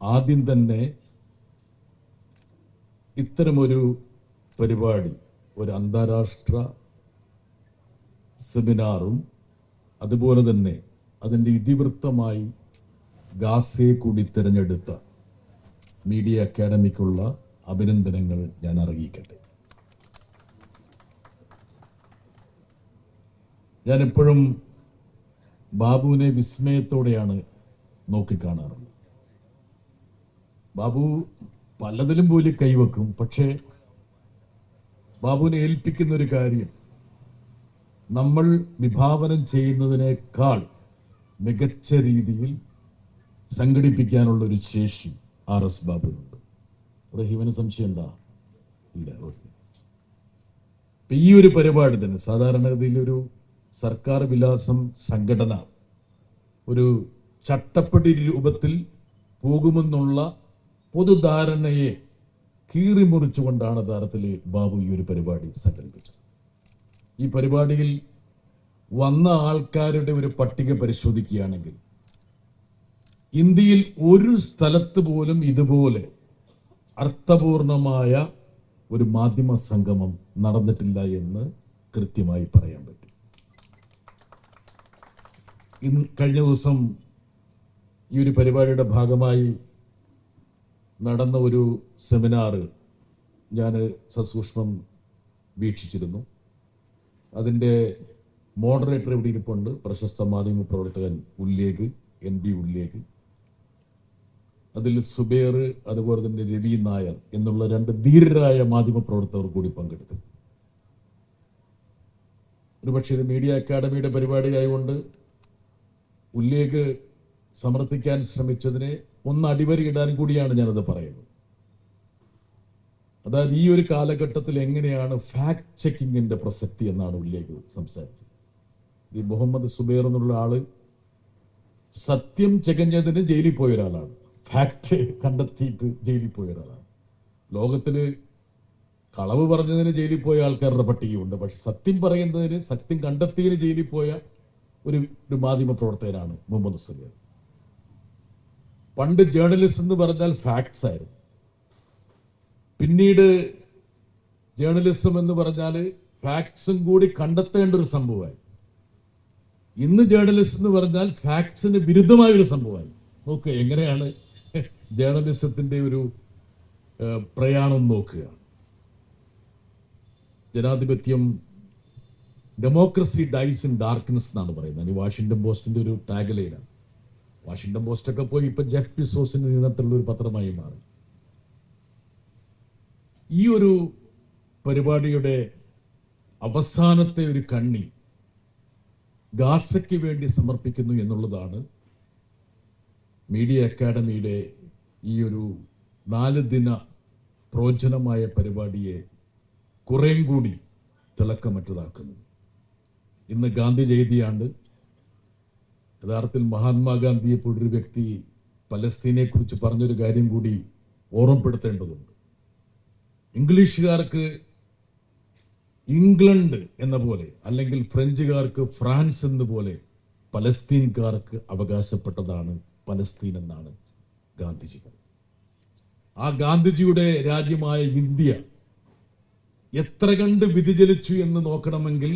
ആദ്യം തന്നെ ഇത്തരമൊരു പരിപാടി ഒരു അന്താരാഷ്ട്ര സെമിനാറും അതുപോലെ തന്നെ അതിന്റെ ഇതിവൃത്തമായി ഗാസയെ കൂടി തിരഞ്ഞെടുത്ത മീഡിയ അക്കാഡമിക്കുള്ള അഭിനന്ദനങ്ങൾ ഞാൻ അറിയിക്കട്ടെ. ഞാൻ എപ്പോഴും ബാബുവിനെ വിസ്മയത്തോടെയാണ് നോക്കിക്കാണാറുള്ളത്. ബാബു പലതിലും പോലും കൈവെക്കും. പക്ഷേ ബാബുവിനെ ഏൽപ്പിക്കുന്ന ഒരു കാര്യം നമ്മൾ വിഭാവനം ചെയ്യുന്നതിനേക്കാൾ മികച്ച രീതിയിൽ സംഘടിപ്പിക്കാനുള്ള ഒരു ശേഷി ആർ എസ് ബാബുവിനുണ്ട്. റഹീമിന് സംശയം എന്താ? ഇല്ല ഓക്കെ. ഈ ഒരു പരിപാടി തന്നെ സാധാരണഗതിയിൽ ഒരു സർക്കാർ വിലാസം സംഘടന ഒരു ചട്ടപ്പടി രൂപത്തിൽ പോകുമെന്നുള്ള പൊതുധാരണയെ കീറിമുറിച്ചുകൊണ്ടാണ് താരത്തിൽ ബാബു ഈ ഒരു പരിപാടി സംഘടിപ്പിച്ചത്. ഈ പരിപാടിയിൽ വന്ന ആൾക്കാരുടെ ഒരു പട്ടിക പരിശോധിക്കുകയാണെങ്കിൽ ഇന്ത്യയിൽ ഒരു സ്ഥലത്ത് പോലും ഇതുപോലെ അർത്ഥപൂർണമായ ഒരു മാധ്യമ സംഗമം നടന്നിട്ടില്ല എന്ന് കൃത്യമായി പറയാൻ പറ്റും. ഇന്ന് കഴിഞ്ഞ ദിവസം ഈ ഒരു പരിപാടിയുടെ ഭാഗമായി നടന്ന ഒരു സെമിനാറ് ഞാൻ സസൂക്ഷ്മം വീക്ഷിച്ചിരുന്നു. അതിന്റെ മോഡറേറ്റർ ഇവിടെ ഇരിപ്പുണ്ട്. പ്രശസ്ത മാധ്യമ പ്രവർത്തകൻ ഉല്ലേഖ് എൻ ബി ഉല്ലേഖ്. അതിൽ സുബേർ അതുപോലെ തന്നെ രവി നായർ എന്നുള്ള രണ്ട് ധീരരായ മാധ്യമ പ്രവർത്തകർ കൂടി പങ്കെടുത്തു. ഒരുപക്ഷെ ഇത് മീഡിയ അക്കാദമിയുടെ പരിപാടിയായതുകൊണ്ട് ഉല്ലേഖ് സമർത്ഥിക്കാൻ ശ്രമിച്ചതിനെ ഒന്ന് അടിവരയിടാൻ കൂടിയാണ് ഞാനത് പറയുന്നത്. അതായത് ഈ ഒരു കാലഘട്ടത്തിൽ എങ്ങനെയാണ് ഫാക്ട് ചെക്കിങ്ങിന്റെ പ്രസക്തി എന്നാണ് ഉള്ളിലേക്ക് സംസാരിച്ചത്. ഈ മുഹമ്മദ് സുബൈർ എന്നുള്ള ആൾ സത്യം ചെകഞ്ഞതിന് ജയിലിൽ പോയ ഒരാളാണ്. ഫാക്ട് കണ്ടെത്തിയിട്ട് ജയിലിൽ പോയ ഒരാളാണ്. ലോകത്തിൽ കളവ് പറഞ്ഞതിന് ജയിലിൽ പോയ ആൾക്കാരുടെ പട്ടികയുണ്ട്. പക്ഷെ സത്യം പറയുന്നതിന് സത്യം കണ്ടെത്തിയതിന് ജയിലിൽ പോയ ഒരു ഒരു മാധ്യമ പ്രവർത്തകനാണ് മുഹമ്മദ് സുബൈർ. പണ്ട് ജേർണലിസ്റ്റ് എന്ന് പറഞ്ഞാൽ ഫാക്ട്സ് ആയിരുന്നു. പിന്നീട് ജേർണലിസം എന്ന് പറഞ്ഞാൽ ഫാക്ട്സും കൂടി കണ്ടെത്തേണ്ട ഒരു സംഭവമായി ഇന്ന് ജേർണലിസ്റ്റ് എന്ന് പറഞ്ഞാൽ ഫാക്ട്സിന് വിരുദ്ധമായ ഒരു സംഭവമായി നോക്കുക എങ്ങനെയാണ് ജേർണലിസത്തിന്റെ ഒരു പ്രയാണം നോക്കുക? ജനാധിപത്യം ഡെമോക്രസി ഡൈസ് ഇൻ ഡാർക്ക്നെസ് എന്നാണ് പറയുന്നത്. വാഷിംഗ്ടൺ പോസ്റ്റിന്റെ ഒരു വാഷിംഗ്ടൺ പോസ്റ്റ് ഒക്കെ പോയി ഇപ്പൊ ജെഫ് ബിസോസിന് നേതൃത്വത്തിലുള്ള ഒരു പത്രമായി മാറി. ഈ ഒരു പരിപാടിയുടെ അവസാനത്തെ ഒരു കണ്ണി ഗാസയ്ക്ക് വേണ്ടി സമർപ്പിക്കുന്നു എന്നുള്ളതാണ് മീഡിയ അക്കാഡമിയുടെ ഈ ഒരു നാല് ദിന പ്രോജനമായ പരിപാടിയെ കുറേം കൂടി തിളക്കമറ്റതാക്കുന്നത്. ഇന്ന് ഗാന്ധി ജയന്തിയാണ്ട് യഥാർത്ഥത്തിൽ മഹാത്മാഗാന്ധിയെ പോലൊരു വ്യക്തി പലസ്തീനെ കുറിച്ച് പറഞ്ഞൊരു കാര്യം കൂടി ഓർമ്മപ്പെടുത്തേണ്ടതുണ്ട്. ഇംഗ്ലീഷുകാർക്ക് ഇംഗ്ലണ്ട് എന്ന പോലെ അല്ലെങ്കിൽ ഫ്രഞ്ചുകാർക്ക് ഫ്രാൻസ് എന്ന പോലെ പലസ്തീൻകാർക്ക് അവകാശപ്പെട്ടതാണ് പലസ്തീൻ എന്നാണ് ഗാന്ധിജി. ആ ഗാന്ധിജിയുടെ രാജ്യമായ ഇന്ത്യ എത്ര കണ്ട് വ്യതിചലിച്ചു എന്ന് നോക്കണമെങ്കിൽ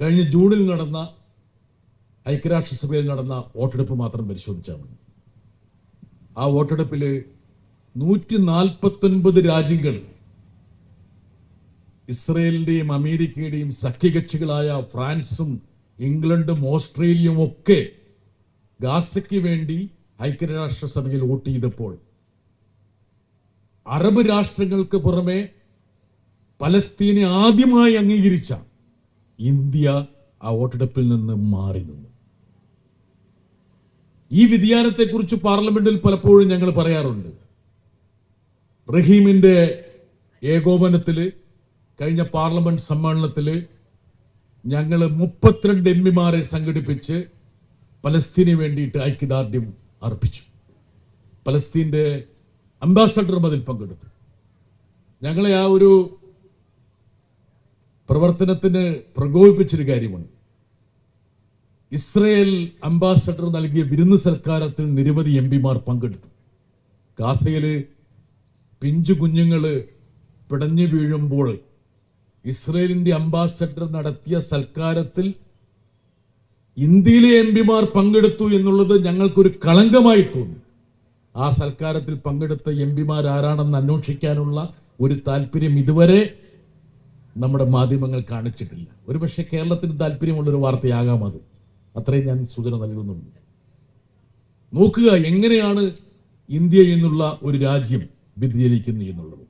കഴിഞ്ഞ ജൂണിൽ നടന്ന ഐക്യരാഷ്ട്രസഭയിൽ നടന്ന വോട്ടെടുപ്പ് മാത്രം പരിശോധിച്ചാൽ മതി. ആ വോട്ടെടുപ്പിൽ നൂറ്റി നാൽപ്പത്തൊൻപത് രാജ്യങ്ങൾ ഇസ്രയേലിന്റെയും അമേരിക്കയുടെയും സഖ്യകക്ഷികളായ ഫ്രാൻസും ഇംഗ്ലണ്ടും ഓസ്ട്രേലിയയും ഒക്കെ ഗാസയ്ക്ക് വേണ്ടി ഐക്യരാഷ്ട്രസഭയിൽ വോട്ട് ചെയ്തപ്പോൾ അറബ് രാഷ്ട്രങ്ങൾക്ക് പുറമെ പലസ്തീനെ ആദ്യമായി അംഗീകരിച്ച ഇന്ത്യ ആ വോട്ടെടുപ്പിൽ നിന്ന് മാറി നിന്നു. ഈ വ്യതിയാനത്തെക്കുറിച്ച് പാർലമെന്റിൽ പലപ്പോഴും ഞങ്ങൾ പറയാറുണ്ട്. റഹീമിന്റെ ഏകോപനത്തിൽ കഴിഞ്ഞ പാർലമെന്റ് സമ്മേളനത്തിൽ ഞങ്ങൾ മുപ്പത്തിരണ്ട് എം പിമാരെ സംഘടിപ്പിച്ച് പലസ്തീന് വേണ്ടിയിട്ട് ഐക്യദാർഢ്യം അർപ്പിച്ചു. പലസ്തീന്റെ അംബാസഡറും അതിൽ പങ്കെടുത്തു. ഞങ്ങളെ ആ ഒരു പ്രവർത്തനത്തിന് പ്രകോപിപ്പിച്ചൊരു കാര്യമുണ്ട്. ഇസ്രയേൽ അംബാസഡർ നൽകിയ വിരുന്ന് സൽക്കാരത്തിൽ നിരവധി എം പിമാർ പങ്കെടുത്തു. ഗാസയിൽ പിഞ്ചു കുഞ്ഞുങ്ങൾ പിടഞ്ഞു വീഴുമ്പോൾ ഇസ്രയേലിന്റെ അംബാസഡർ നടത്തിയ സൽക്കാരത്തിൽ ഇന്ത്യയിലെ എം പിമാർ പങ്കെടുത്തു എന്നുള്ളത് ഞങ്ങൾക്കൊരു കളങ്കമായി തോന്നി. ആ സൽക്കാരത്തിൽ പങ്കെടുത്ത എം പിമാർ ആരാണെന്ന് അന്വേഷിക്കാനുള്ള ഒരു താല്പര്യം ഇതുവരെ നമ്മുടെ മാധ്യമങ്ങൾ കാണിച്ചിട്ടില്ല. ഒരുപക്ഷെ കേരളത്തിന് താല്പര്യമുള്ളൊരു വാർത്തയാകാം അത്. അത്രയും ഞാൻ സൂചന നൽകുന്നുണ്ട്. നോക്കുക എങ്ങനെയാണ് ഇന്ത്യ എന്നുള്ള ഒരു രാജ്യം വ്യതിചലിക്കുന്നു എന്നുള്ളത്.